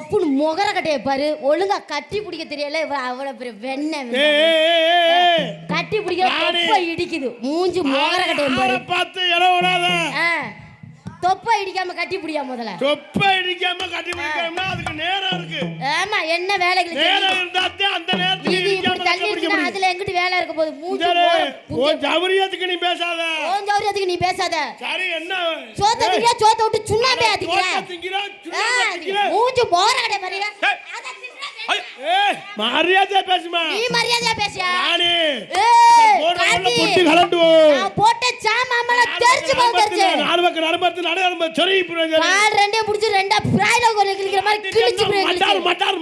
பப்புன்னு முகர கட்டைய பாரு. ஒழுங்கா கட்டி பிடிக்க தெரியல. இவ அவ்வளவு பெரிய வெண்ணெய். கட்டி பிடிக்க இடிக்குது. மூஞ்சி முகர கட்டைய பாரு. பார்த்து தொப்பை இடிக்காம கட்டி பிடியா முதல்ல? தொப்பை இடிக்காம கட்டி பிடிக்கணும்னா அதுக்கு நேரம் இருக்கு. ஆமா என்ன வேலைகள் நேரம் இருந்தாத்தே அந்த நேரத்துக்கு இது இப்படி தள்ளி முடியும். அதுல எங்கிட்டு வேலை இருக்க போகுது? மூஞ்சி உன் ஜவுரியத்துக்கு நீ பேசாத. உன் சௌரியத்துக்கு நீ பேசாத. சரி என்ன? சோத்த திங்கிற சோத்த விட்டு சுண்ணாம்பே திங்கிற. மூஞ்சி தின்றா ஐ, ஏய், மரியாதையா பேசுமா? நீ மரியாதையா பேசியா? நானே. பொட்டு கலண்டு நான் போட்ட சாமாமல தெரிச்சு போக தெரிச்சு நாலு பக்கம் நரம்பத்து நடு நரம்பு சொறி கால் ரெண்டே புடிச்சு ரெண்டா பிராய்ல ஒரு கிழிக்கிற மாதிரி கிழிச்சு போய் மட்டார். மட்டார்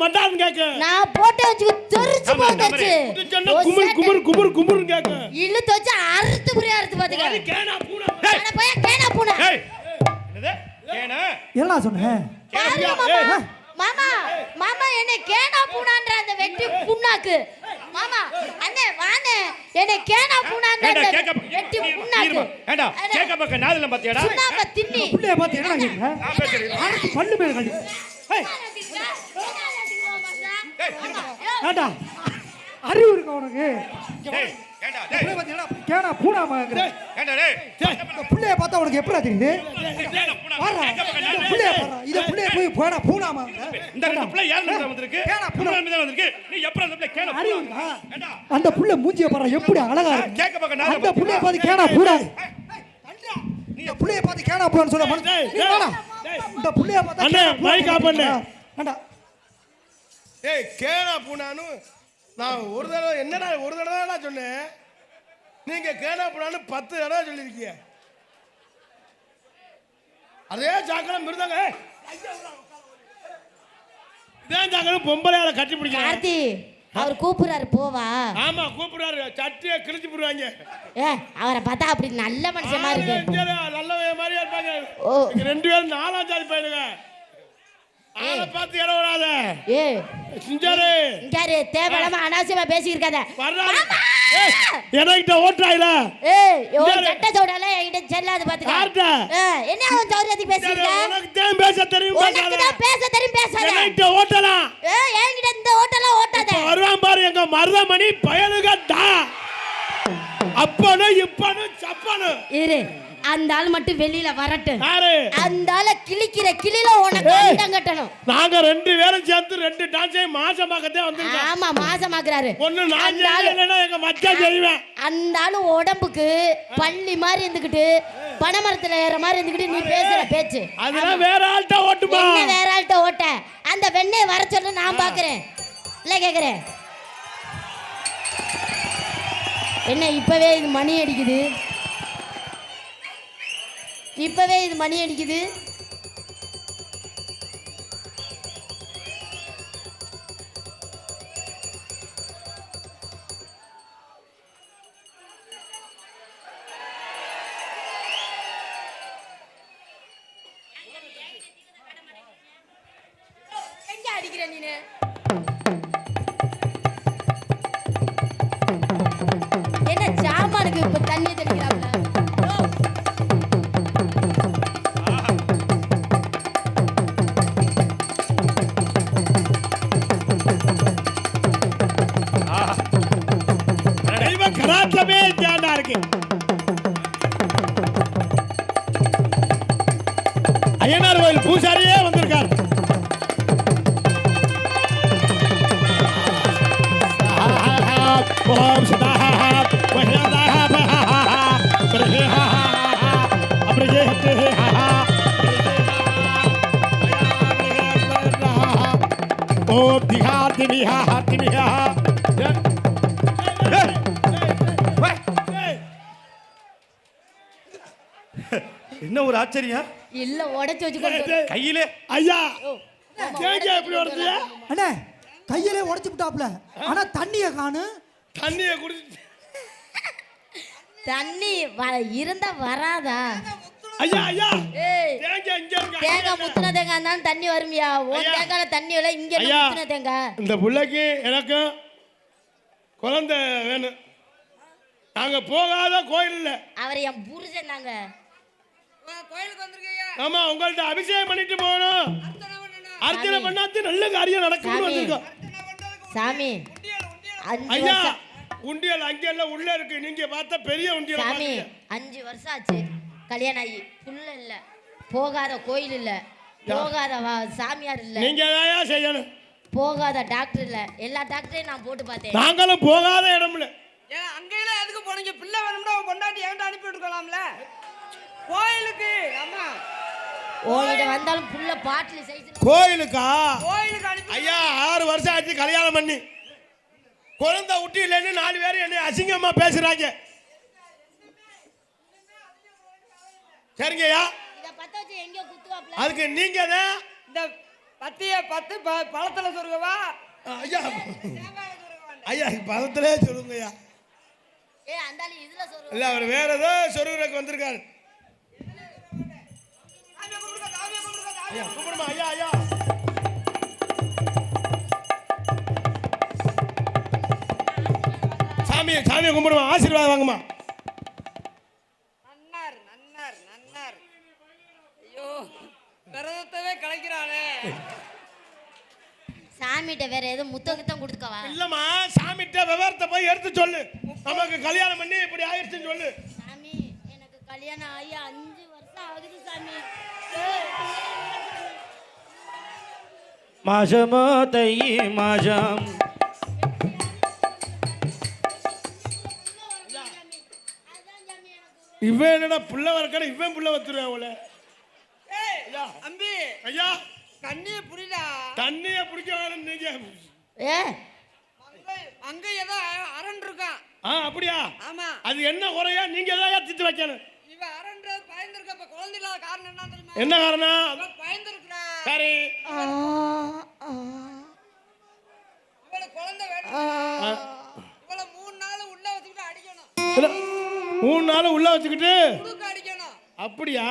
நான் போட்ட வச்சு தெரிச்சு போக ஆமா, தெரிச்சு இது சொன்னா குமுறு குமுறு குமுறு குமுறுன்னு கேட்க. இழுத்து வச்சு அறுத்து புரிய அறுத்து அது பாத்துக்க கேனா பூனை. அட போய் கேனா பூனை. ஏய், என்னது? ஏனா? என்ன பாருங்க மாமா மாமா என்ன கேனா பூனான்ற அந்த வெட்டி புண்ணாக்கு. மாமா அண்ணே வாண்ணே என்ன கேனா பூனான்ற அந்த நீ- புண்ணாக்கு. அட, கேக்க பக்கம் நாதுல பாத்தியாடா? சுண்ணாம்பை தின்னி. பிள்ளைய பார்த்து என்ன கேட்குற நான் பேசுறேன். அரைச்சு பல்லு மேல கழி. ஏய். ஏண்டா? அறிவு இருக்கா உனக்கு? ஏய், ஏண்டா, டேய், என்னடா கேடா பூடாமாங்கிற ஏண்டா, டேய். பிள்ளைய பார்த்தா உனக்கு எப்படா தெரியுது? பூனா, நாதுல. பிள்ளைய பாரா. பிள்ளைய போய் போடா இந்த ரெண்டு பிள்ளை யார் இருந்து வந்திருக்கு? பூனா. இவங்க இருந்து தான் வந்திருக்கு. நீ எப்பறம் அந்த பிள்ளை பூனா? இருக்கா ஏண்டா, அந்த புள்ள மூஞ்சிய பாரு எப்படி அழகா இருக்கு. கேக்க பக்கம் நாதுல அந்த புள்ளைய பாத்தியா? பார்த்து கேடா பூடா. இந்த புள்ளைய பார்த்து கேடா பூடான்னு சொல்ல நீ வாடா. இந்த புள்ளைய பார்த்தா அண்ணே, mic off பண்ணு. ஏண்டா ஏய் கேனா பூனானு நான் ஒரு தடவை என்னடா ஒரு தடவை தான் சொன்னேன் நீங்க கேனா பூனானு பத்து தடவை சொல்லியிருக்கீங்க. அதே சாக்கடை மிருதாங்க. ஏய், ஐயா, உள்ள உட்காரு. இதே சாக்கடை பொம்பளையால கட்டி பிடிக்கிறாங்க. கார்த்தி அவர் கூப்பிடுறாரு போவா. ஆமா கூப்பிடுறாரு. சட்டியை கிழிச்சு போடுவாங்க ஏ அவரை பார்த்தா அப்படி நல்ல மனுஷமா இருக்கு. நல்ல மாதிரியா இருப்பாங்க. ஓ. ரெண்டு பேரும் நாலாம் ஜாதி பையனுங்க. ஆளை பார்த்து இட விடாத ஏ சிஞ்சாரு இங்காரு தேவையில்லாம அனாவசியமா பேசியிருக்காத வர்றாரு. ஏய், என்கிட்ட ஓட்டுறாயில. ஏய் யோ. சட்ட சோடால என்கிட்ட செல்லாது பாத்துக்க. யார்கிட்ட? ஏ, என்ன அவன் சௌரியத்துக்கு பேசியிருக்க உனக்கு தான் பேச தெரியும் உனக்கு. தான் பேச தெரியும் பேசாத. என்கிட்ட இந்த ஓட்டெல்லாம் ஓட்டாத. வருவான் பாரு எங்க மருதமணி பயலுகட்டா அப்பனு இப்பனு சப்பனு இரு. அந்த ஆள் மட்டும் வெளியில வரட்டும். அந்த ஆள கிழிக்கிற கிளில உனக்கு. அண்டம் கட்டணும். நாங்க ரெண்டு பேரும் சேர்ந்து ரெண்டு டான்ஸையும் மாசமாக்கத்தே வந்திருக்கோம். ஆமா மாசமாக்குறாரு. ஒண்ணு நான் இல்லைன்னா எங்க மச்சான் செய்வேன். அந்த ஆளு உடம்புக்கு பள்ளி மாதிரி இருந்துகிட்டு பனைமரத்துல ஏற மாதிரி இருந்துகிட்டு நீ பேசுற பேச்சு. அதெல்லாம் வேற ஆள்கிட்ட ஓட்டுமா? வேற ஆள்கிட்ட ஓட்ட? அந்த வெண்ணெய் வர சொல்ல நான் பாக்குறேன். இல்ல கேக்குறேன். என்ன இப்பவே இது மணி அடிக்குது. இப்போவே இது மணி அடிக்குது. என்ன ஒரு ஆச்சரியம்? இல்ல உடைச்சு வச்சு கொண்டு வர. கையிலே. ஐயா தேங்க எப்படி வருது. அண்ணே கையிலே உடைச்சு விட்டாப்ல ஆனா தண்ணிய காணு. தண்ணியை குடிச்சு. தண்ணி வ- இருந்தா வராதா? ஐயா ஐயா தேங்காய் முத்துன தேங்காய் இருந்தாலும் தண்ணி வருமியா? ஐயா. தேங்காயில தண்ணி இல்ல இங்க. முத்துன தேங்காய்? இந்த புள்ளைக்கு எனக்கும் குழந்தை வேணும். நாங்க போகாத கோயில் அவர் என் புருஷன் வந்திருக்கீங்க ஆமா உங்கள்ட்ட அபிஷேகம் பண்ணிட்டு போகணும். அர்ச்சனை பண்ணாத்து நல்ல காரியம் நடக்கும்னு சாமி. வந்திருக்கோம். சாமி. உண்டியல் உண்டியல். அஞ்சு ஐயா உண்டியல் அங்கெல்லாம் உள்ள இருக்கு. நீங்க பார்த்தா பெரிய உண்டியல் சாமி. அஞ்சு வருஷம் ஆச்சு. கல்யாணம் ஆகி. புள்ள இல்ல. போகாத கோயில் இல்ல. போகாத வா- சாமியார் இல்ல. நீங்க தான் செய்யணும்? போகாத டாக்டர் இல்ல. எல்லா டாக்டரையும் நான் போட்டு பார்த்தேன். நாங்களும் போகாத இடம் இல்ல ஏன் அங்கெல்லாம் எதுக்கு போனீங்க? பிள்ளை வேணும்னா பொண்டாட்டி என்கிட்ட அனுப்பி விட்டுக்கலாம்ல கோயிலுக்கு ஆமா. உங்ககிட்ட வந்தாலும் புள்ள பாட்டில் சைஸ் கோயிலுக்கா? கோயிலுக்கு ஐயா ஆறு வருஷம் ஆச்சு கல்யாணம் பண்ணி. குழந்தை விட்டு இல்லைன்னு நாலு பேர் என்னை அசிங்கமா பேசுறாங்க. சரிங்கய்யா. இத பத்த வச்சு எங்கேயோ குத்துவாப்ல அதுக்கு நீங்க தான் இந்த பத்திய பத்து ப- பழத்துல சொருகவா ஐயா. ஐயா பதத்திலே சொல்லுங்கய்யா ஏ அந்தாலி இதுல சொல்ற இல்ல அவர் வேற ஏதோ சொருகுறக்கு வந்திருக்காரு. சாமி ஐயா ஐயா ஐயா. சாமியை சாமியை கும்பிடுமா ஆசீர்வாதம் வாங்குமா. நன்னார் நன்னார் நன்னார். ஐயோ விரதத்தவே கலைக்கிறானே சாமிகிட்ட வேற ஏதோ முத்த கித்தம் கொடுத்துக்கவா இல்லம்மா சாமிகிட்ட விவரத்தை போய் எடுத்து சொல்லு. நமக்கு கல்யாணம் பண்ணி இப்படி ஆயிடுச்சுன்னு சொல்லு. சாமி எனக்கு கல்யாணம் ஆகி அஞ்சு வருஷம் ஆகுது சாமி. மாஷமோ தையி மாஷம் இவன் என்னடா புள்ள வளர்க்கற இவன் புள்ள வத்துருவேன் அவளை. அம்பி ஐயா. கண்ணிய புரியுதா தண்ணியை பிடிக்க வேணும் நீங்க ஏ? அங்க அங்க ஏதோ அரண் இருக்கான். ஆ அப்படியா? ஆமா. அது என்ன குறையா? நீங்க தான் திட்டு வைக்கணும். இவ அரண்றது பயந்துருக்க இப்ப குழந்தை இல்லாத காரணம் என்ன தெரியுமா? என்ன காரணம்? பயந்துருக்கிறா சரி. மூணு நாள் உள்ள வச்சுக்கிட்டு அடிக்கணும் இல்ல, மூணு நாள் உள்ள வச்சுக்கிட்டு குடுக்க அடிக்கணும் அப்படியா?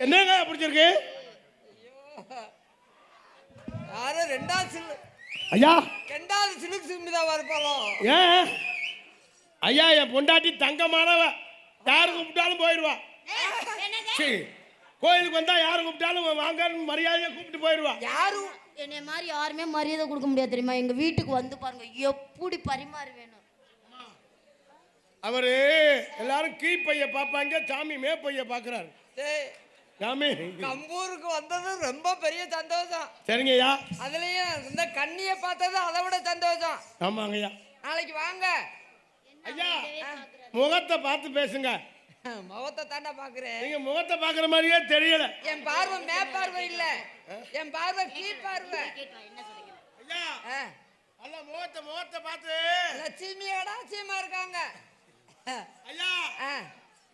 என்னங்க பிடிச்சிருக்கு? யாரு ரெண்டாவது சிலு ஐயா ரெண்டாவது சிலுக்கு சிம்பிதாவா இருப்பாளோ ஏன்? ஐயா என் பொண்டாட்டி தங்கமானவ. யாரு கூப்பிட்டாலும் போயிடுவா. சரி. கோயிலுக்கு வந்தா யாரு கூப்பிட்டாலும் வாங்கன்னு மரியாதையா கூப்பிட்டு போயிடுவா. யாரும் என்னை மாதிரி யாருமே மரியாதை கொடுக்க முடியாது தெரியுமா? எங்க வீட்டுக்கு வந்து பாருங்க எப்படி பரிமாறு வேணும்? அவரு எல்லாரும் கீ பைய பார்ப்பாங்க சாமி மே பைய பார்க்கறாரு. டேய், சாமி. கம்பூருக்கு வந்தது ரொம்ப பெரிய சந்தோஷம். சரிங்கய்யா. அதுலயும் இந்த கண்ணிய பார்த்தது அதை விட சந்தோஷம். ஆமாங்கய்யா. நாளைக்கு வாங்க. ஐயா முகத்தை பார்த்து பேசுங்க. முகத்தை தாண்டா பாக்குறேன். நீங்க முகத்தை பார்க்குற மாதிரியே தெரியல. என் பார்வை மே பார்வை இல்ல. என் பார்வை கீ பார்வை. ஐயா ஆ, அல்ல முகத்தை முகத்தை பார்த்து. லட்சுமியோட ஆச்சரியமா இருக்காங்க. ஐயா ஆ,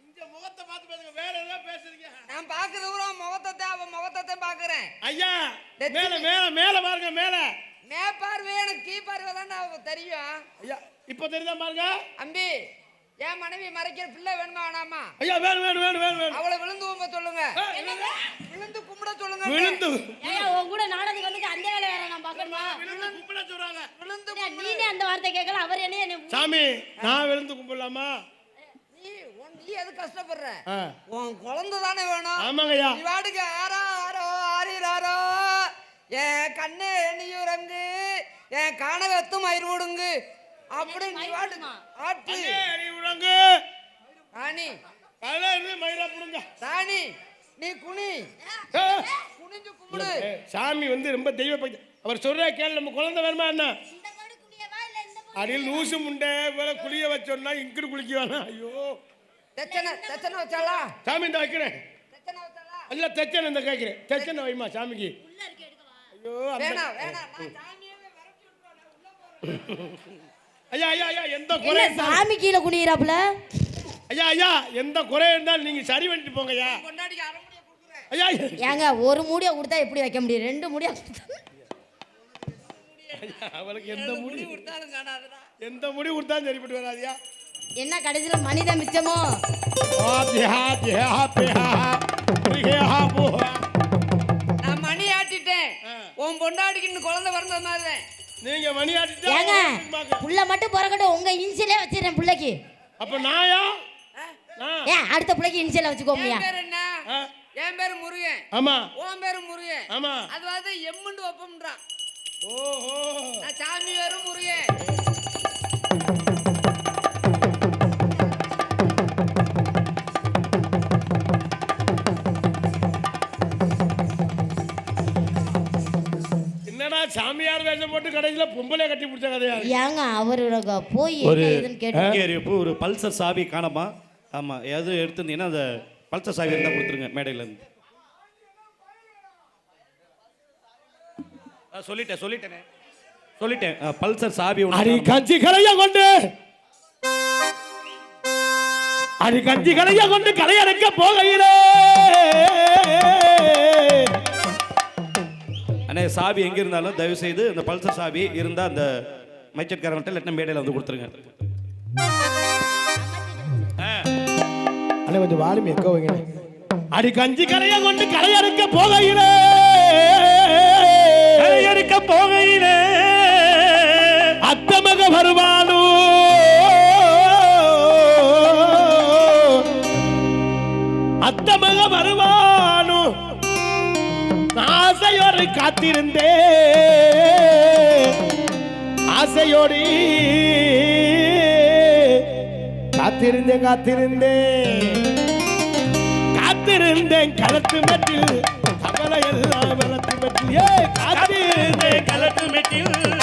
இந்த முகத்தை பார்த்து பேசுங்க. வேற ஏதோ பேசுறீங்க? நான் பாக்குறது பூரா முகத்தை தான் அவன் முகத்தை தான் பாக்குறேன். ஐயா. மேல மேல மேல பாருங்க மேல. மே பார்வை எனக்கு கீ பார்வை தான் தெரியும். ஐயா இப்போ தெரியுதா பாருங்க? அம்பி என் மனைவி மறைக்கிற பிள்ளை வேணுமா வேணாமா? ஐயா வேணும் வேணும் வேணும் வேணும் வேணும் அவளை விழுந்து கும்ப சொல்லுங்க. விழுந்து. கும்பிட சொல்லுங்க. விழுந்து. ஏய், உன் கூட நாடகம் வந்து அந்த வேலை வேற நான் பார்க்கணுமா? விழுந்து கும்பிட சொல்றாங்க. விழுந்து நீனே அந்த வார்த்தை கேட்கல அவர் என்ன என்ன சாமி நான் விழுந்து கும்பிடலாமா? நீ நீ எது கஷ்டப்படுற. உன் குழந்தை தானே வேணும். ஆமாங்கய்யா நீ வாடுக்கு ஆரோ ஆரோ ஆரிராரோ என் கண்ணே நீயுறங்கு. என் காணகத்தும் மயிர்வூடுங்கு அப்படி நீ வாடு ஆட்டு. விடுங்க. ராணி காலையில இருந்து மயிரா புடுங்க. ராணி நீ குனி. குனிஞ்சு கும்பிடு. சாமி வந்து ரொம்ப தெய்வ பக்தி. அவர் சொல்ற கேள்வி நம்ம குழந்தை வேணுமா என்ன? அடியில் லூசு முண்டை இவரை குளிய வச்சோன்னா இங்கிட்டு குளிக்க வேணாம் ஐயோ. தெச்சனை தெச்சனை வச்சாளா? சாமி இந்த வைக்கிறேன். இல்ல தெச்சனை இந்த கேட்கிறேன். தெச்சனை வைமா சாமிக்கு. ஐயோ வேணாம் நான் சாமியவே விரட்டி உள்ள போறேன். ஐயா ஐயா ஐயா எந்த குறை சாமி கீழே குனியறாப்ல ஐயா ஐயா எந்த குறை இருந்தாலும் நீங்க சரி பண்ணிட்டு போங்க ஐயா. ஐயா ஏங்க ஒரு மூடியை கொடுத்தா எப்படி வைக்க முடியும்? ரெண்டு மூடியா கொடுத்தா அவளுக்கு எந்த முடி முடி கொடுத்தாலும் காணாதுடா. எந்த முடி கொடுத்தாலும் சரிப்பட்டு வராதியா என்ன கடைசியில் மனிதன் மிச்சமோ? நான் மணி ஆட்டிட்டேன். ஆ. உன் பொண்டாடிக்கு இன்னும் குழந்தை பிறந்த மாதிரி. நீங்க மணி ஆட்டிட்டா ஏங்க. புள்ள மட்டும் பிறக்கட்டும். உங்க இன்சிலே வச்சிடறேன் பிள்ளைக்கு. அப்ப நாயா? நான் ஏன் அடுத்த பிள்ளைக்கு இன்சில வச்சுக்கோமியா? என் பேர் என்ன? ஆ, என் பேரு முருகன். ஆமா. உன் பேரு முருகன். ஆமா. அது வந்து எம்முண்டு ஒப்பம்ன்றான் ஓஹோ. நான் சாமி வேறு முருகன். சாமியார் வேஷம் போட்டு கடைசியில பொம்பளை கட்டி பிடிச்ச கதையா இருக்கு. ஏங்க அவரோட போய் ஒரு என்ன ஏதுன்னு கேட்டு இங்கே இப்போ ஒரு பல்சர் சாவி காணமா? ஆமாம் எதுவும் எடுத்திருந்தீங்கன்னா அந்த பல்சர் சாவி இருந்தால் கொடுத்துருங்க மேடையிலேருந்து சொல்லிட்டேன் சொல்லிட்டேனே. சொல்லிட்டேன். பல்சர் சாவி அடி. கஞ்சி கலைய கொண்டு! அடி கஞ்சி கலைய கொண்டு கலையறக்க போகையிலே! அண்ணே சாவி எங்கே இருந்தாலும் தயவு செய்து அந்த பல்சர் சாவி இருந்தால் அந்த மைச்சட்காரன்ட்ட இல்லாட்டினா மேடையில் வந்து கொடுத்துருங்க. அண்ணே கொஞ்சம் வாலுமே எக்கோ வைங்க. அடி கஞ்சி கலைய கொண்டு கலையறக்க போகையிலே. ஆசையோடு காத்திருந்தே ஆசையோடி காத்திருந்தேன் காத்திருந்தேன். காத்திருந்தேன் கலத்து மெட்டில். கவலை எல்லாம் வளர்த்து மெட்டில். காத்திருந்தேன் கலத்து மெட்டில்.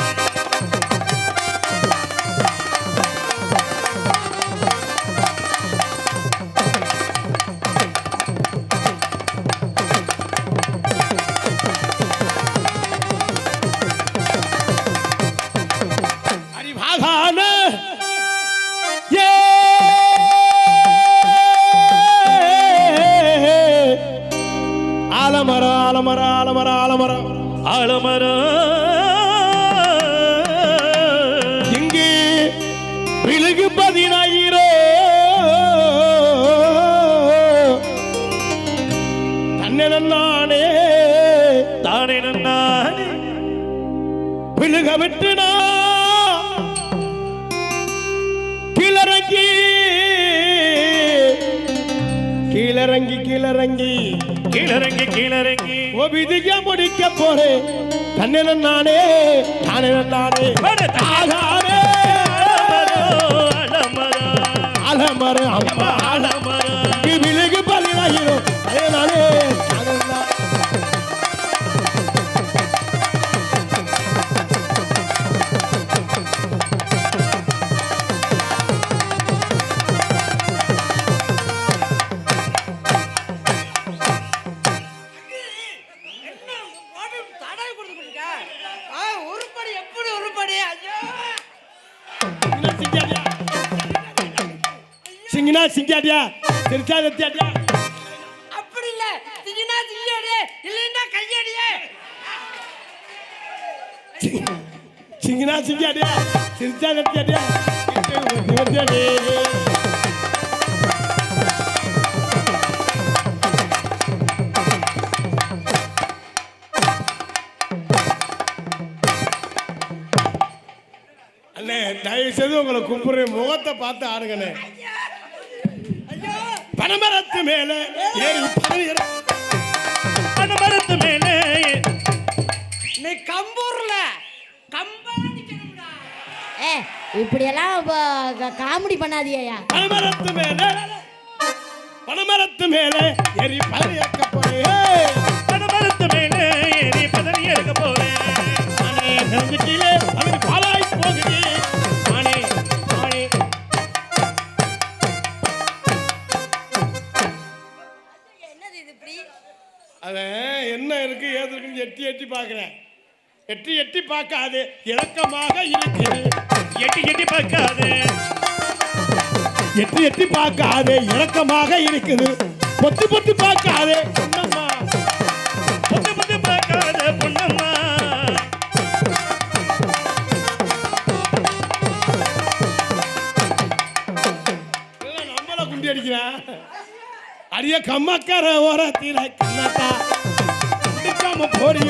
விதிய முடிக்க போறேன் தன்னை நானே தானே நானே ஆகாரே அலமரம் அம்மா திருச்சா திருச்சாடியா அப்படி இல்ல. திங்கினா திங்கியடியே இல்லைன்னா கையடியே. சிங்கினா சிங்காடியா திருச்சா திருச்சாடியா அண்ணே தயவு செய்து உங்களை கும்பிடுறேன். முகத்தை பார்த்து ஆடுங்கண்ணே. பனமரத்து மேல ஏறி பதவி மரத்து மேலே நீ கம்பூர்ல கம்பா ஏ இப்படியெல்லாம் காமெடி பண்ணாதீயா பனமரத்து மேல பனமரத்து மேல ஏறி பதவி எட்டி எட்டி பார்க்காது இலக்கமாக இருக்குது எட்டி எட்டி பார்க்காது. எட்டி எட்டி பார்க்காது இலக்கமாக இருக்குது பொத்தி பொத்தி பார்க்காது என்னம்மா பொத்து பொத்து பார்க்காது பொண்ணம்மா இதெல்லாம் நம்மள குண்டி அடிக்கிறான் அடிய கம்மக்கர ஓரத்தில கண்ணத்தா கண்டிக்காம போடி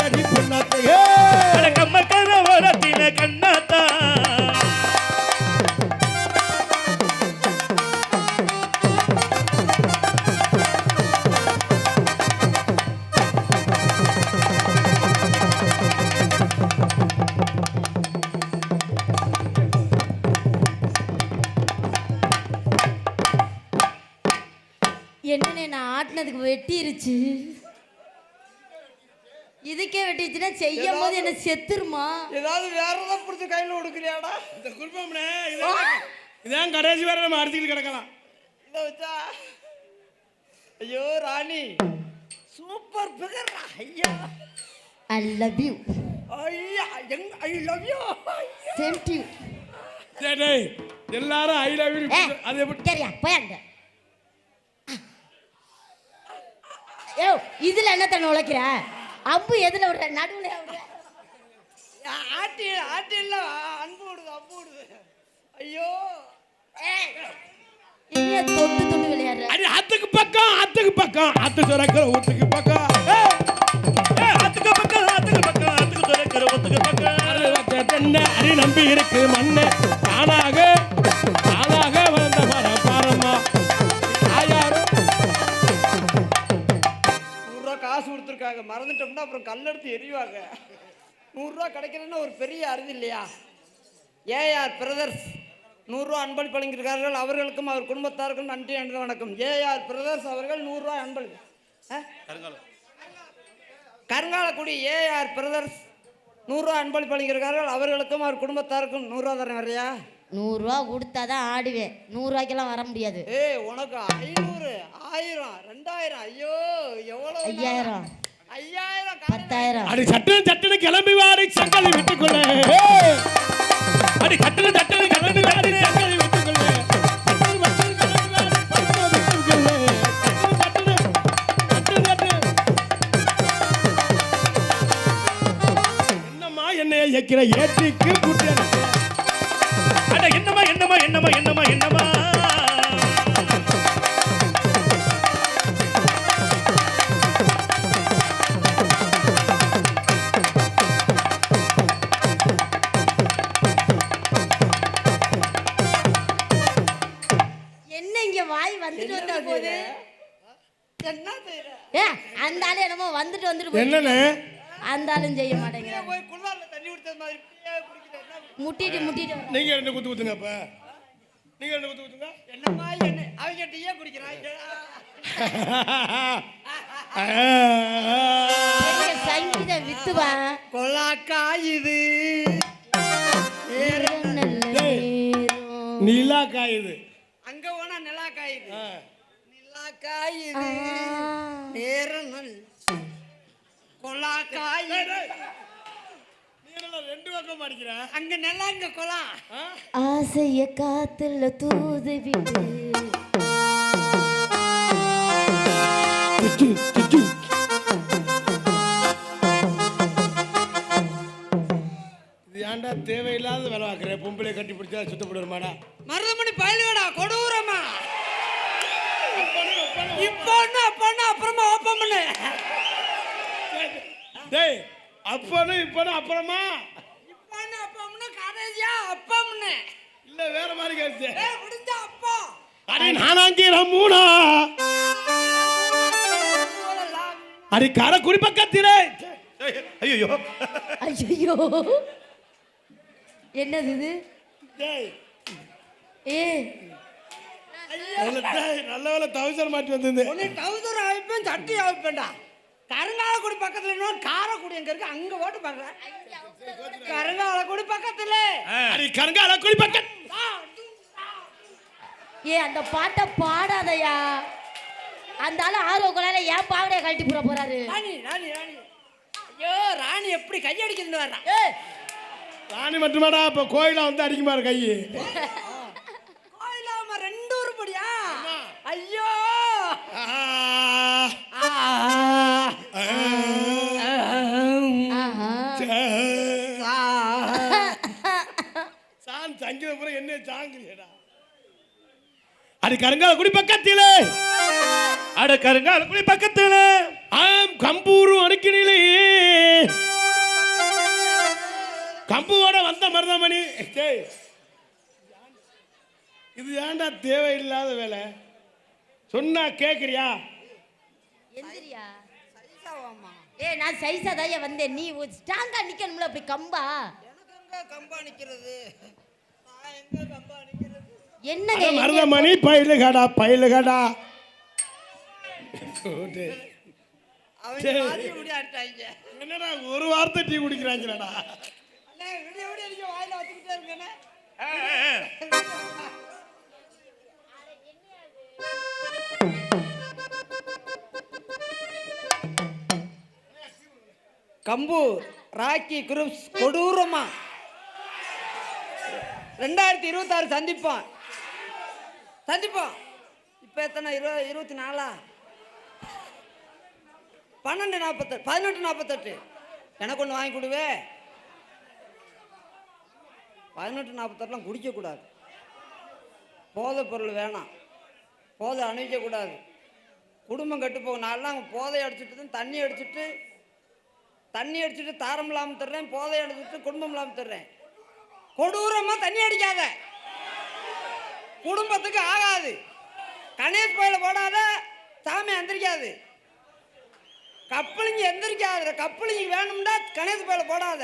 என்ன செத்துருமா? ஏதாவது வேற ஏதாவது பிடிச்சி கையில் கொடுக்குறியாடா? இந்த குடும்பம்னே இதான் இதான் கடைசி வரை நம்ம அடிச்சுட்டு கிடக்கலாம். இதை வச்சா. ஐயோ ராணி. சூப்பர் பிகர் ஐயா. ஐ லவ் யூ ஐயா எங் I love you same to டேய் டேய் எல்லாரும் ஐ லவ் யூ அது எப்படி? சரியா போயாங்க ஏ இதுல என்னத்த நுழைக்கிற அம்பு எதுல விடுற நடுவுல விடுற ஆட்டி ஆட்டி இல்ல அன்பு விடுது அன்பு விடுது ஐயோ. இனிய தொட்டு தொட்டு விளையாடுற அடி ஆத்துக்கு பக்கம் ஆத்துக்கு பக்கம். ஆத்து சுரக்கிற ஊத்துக்கு பக்கம். ஆத்துக்கு பக்கம் ஆத்துக்கு பக்கம் ஆத்துக்கு துறைக்கிற ஒத்துக்கு பக்கம். தென்னை அடி நம்பி இருக்கு மண்ணு. தானாக தானாக வந்த மர பாரம்மா ஆயாரும் நூறுரூவா காசு கொடுத்துருக்காங்க. மறந்துட்டோம்னா அப்புறம் கல்லெடுத்து எரிவாங்க. நூறுரூவா கிடைக்கலன்னா ஒரு பெரிய அறுதி இல்லையா? ஏஆர் பிரதர்ஸ் நூறுரூவா அன்பளிப்பு வழங்கியிருக்கார்கள் அவர்களுக்கும் அவர் குடும்பத்தாருக்கும் நன்றி நன்றி வணக்கம். ஏஆர் பிரதர்ஸ் அவர்கள் நூறுரூவா அன்பளிப்பு. ஆ? கருங்காலக்குடி ஏஆர் பிரதர்ஸ் நூறுரூவா அன்பளிப்பு வழங்கியிருக்கார்கள் அவர்களுக்கும் அவர் குடும்பத்தாருக்கும் நூறுரூவா தரேன் வரையா நூறுரூவா கொடுத்தாதான் ஆடுவேன். நூறுரூவாய்க்கெல்லாம் வர முடியாது. ஏய் உனக்கு ஐநூறு ஆயிரம் ரெண்டாயிரம். ஐயோ எவ்வளோ ஐயாயிரம். பத்தாயிரம் அடி சட்டுன்னு சட்டுன்னு கிளம்பி வாடி சங்கலி விட்டுக்கொள்ள அடி சட்டுன்னு சட்டுன்னு கிளம்பி வாடி சங்கலி விட்டுக்கொள்ள. என்னம்மா என்னைய ஏக்கிற ஏற்றிக்கு கூட்டி அனுப்பு. அட என்னமா என்னமா என்னமா என்னமா ஆளும் செய்ய மாட்டேங்கிறான் போய் குள்ளால தண்ணி குடிச்ச மாதிரி இப்படியே குடிக்கிற என்ன முட்டிட்டு. நீங்க ரெண்டு குத்து குத்துங்க அப்ப. நீங்க ரெண்டு குத்து குத்துங்க. என்னம்மா என்ன? அவங்க டீயே குடிக்கிறான் பெரிய சங்கீத வித்துவா? கொலாக்கா இது நல்ல. நீலா காயுது அங்க போனா நிலா காயுது. நிலா நேரம் நல் கொலா என்னடா ரெண்டு பக்கம் படிக்கிற? அங்க நிலா இங்க கொலா. ஆசைய காத்துல தூது விட்டு. ஏன்டா தேவையில்லாத வேலை பார்க்குற? பொம்பளை கட்டி பிடிச்சா சுத்தப்படுமாடா மருதமணி பயலுகடா கொடூரமா. இப்போ அப்ப ஒண்ணு அப்புறமா ஓப்பன் பண்ணு. டேய் அப்பனும் இப்பனும் அப்புறமா? இப்போ ஒண்ணு அப்ப ஒண்ணு கடைசியா அப்பம்னு. இல்ல வேற மாதிரி ஏய் முடிஞ்சா அப்பா. அடி நானாங்கிற மூணா? அடி காரக்குடி பக்கத்திலே. ஐயோ ஐயோ என்னது இது? டேய். ஏ. நல்ல வேலை தௌசண்ட் மாட்டி வந்தது டவுசர் அழைப்பேன் சட்டி அழைப்பேன்டா கருங்காலக்குடி பக்கத்துல இன்னொரு காரக்குடி எங்க இருக்கு? அங்க ஓட்டு பாக்குறேன். கருங்காலக்குடி பக்கத்துல. அடி கருங்காலக்குடி பக்கம். ஏ அந்த பாட்டை பாடாதயா. அந்த ஆளு ஆர்வ கொலையில ஏன் பாவடைய கழட்டி போட போறாரு? ராணி ராணி ராணி. ஐயோ ராணி எப்படி கையடிக்குதுன்னு வர்றான் ஏ ராணி மட்டுமாடா இப்ப கோயிலா வந்து அடிக்குமாறு கை கோயிலாம ரெண்டு உருப்படியா ஐயோ. ஆஹா. ஆ. சாங்கிரியடா அடி கருங்காலக்குடி பக்கத்திலே. அட கருங்கால குடி பக்கத்துல. ஆம் கம்பூரும் அடிக்கிறீங்களே கம்புவோட வந்த மருதமணி. டேய் இது ஏன்டா தேவையில்லாத வேலை? சொன்னா கேக்குறியா. ஏ நான் சைஸா தான் வந்தேன். நீ ஸ்ட்ராங்கா நிக்கணும்ல அப்படி கம்பா. எனக்கு எங்க கம்பா நிக்கிறது நான் எங்க கம்பா நிக்கிறது என்னங்க மருதமணி பயிலுகடா பயிலுகடா என்னடா ஒரு வார்த்தை டீ இருக்கண்ணே கம்பு ராக்கி குரூப்ஸ் கொடூரமா? ரெண்டாயிரத்தி இருபத்தாறு சந்திப்போம். சந்திப்போம். இப்போ எத்தனை? இருபது இருபத்தி நாலா? பன்னெண்டு நாற்பத்தெட்டு பதினெட்டு நாற்பத்தெட்டு எனக்கு ஒன்று வாங்கி கொடுவே. பதினெட்டு நாற்பத்தெட்டுலாம் குடிக்கக்கூடாது போதை பொருள் வேணாம். போதை அணிவிக்கக்கூடாது குடும்பம் கெட்டு போகும். நான்லாம் போதை அடிச்சுட்டு தான் தண்ணி அடிச்சுட்டு தண்ணி அடிச்சுட்டு தாரம் இல்லாமல் தர்றேன் போதை அடிச்சுட்டு குடும்பம் இல்லாமல் தர்றேன். கொடூரமாக தண்ணி அடிக்காத. குடும்பத்துக்கு ஆகாது. கணேஷ் கோயில போடாத சாமி எந்திரிக்காது. கப்பலிங்க எந்திரிக்காது கப்பலிங்க வேணும்னா கணேஷ் கோயில போடாத.